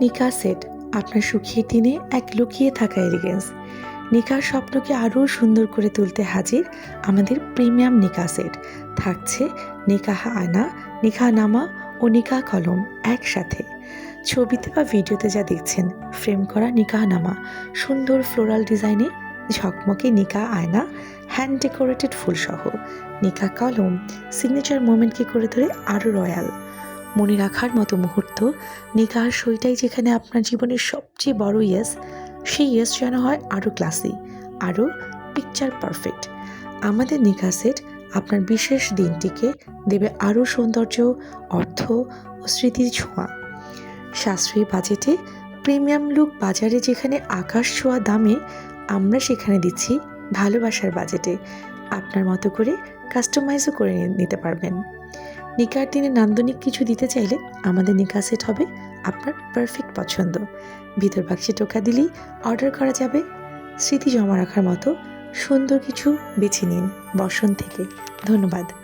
নিকা সেট আপনার সুখের দিনে এক লুকিয়ে থাকা এলিগেন্স। নিকার স্বপ্নকে আরও সুন্দর করে তুলতে হাজির আমাদের প্রিমিয়াম নিকা সেট। থাকছে নিকাহ আয়না, নিকা নামা ও নিকা কলম একসাথে। ছবিতে বা ভিডিওতে যা দেখছেন, ফ্রেম করা নিকাহ নামা। সুন্দর ফ্লোরাল ডিজাইনে ঝকমকে নিকা আয়না হ্যান্ড ডেকোরেটেড ফুলসহ। নিকা কলম সিগনেচার মোমেন্টকে করে তোলে আরও রয়্যাল। মনে রাখার মতো মুহূর্ত, নিকার সইটাই যেখানে আপনার জীবনের সবচেয়ে বড় ইয়েস সেই ইয়েস যেন হয় আরও ক্লাসি আরও পিকচার পারফেক্ট আমাদের নিকা সেট আপনার বিশেষ দিনটিকে দেবে আরও সৌন্দর্য, অর্থ ও স্মৃতির ছোঁয়া। সাশ্রয়ী বাজেটে প্রিমিয়াম লুক বাজারে যেখানে আকাশ ছোঁয়া দামে, আমরা সেখানে দিচ্ছি ভালোবাসার বাজেটে। আপনার মতো করে কাস্টমাইজও করে নিতে পারবেন। নিকার দিনে নান্দনিক কিছু দিতে চাইলে আমাদের নিকা সেট হবে আপনার পারফেক্ট পছন্দ। ভিতর বাক্সে টোকা দিলেই অর্ডার করা যাবে। স্মৃতি জমা রাখার মতো সুন্দর কিছু বেছে নিন বসন্ত থেকে। ধন্যবাদ।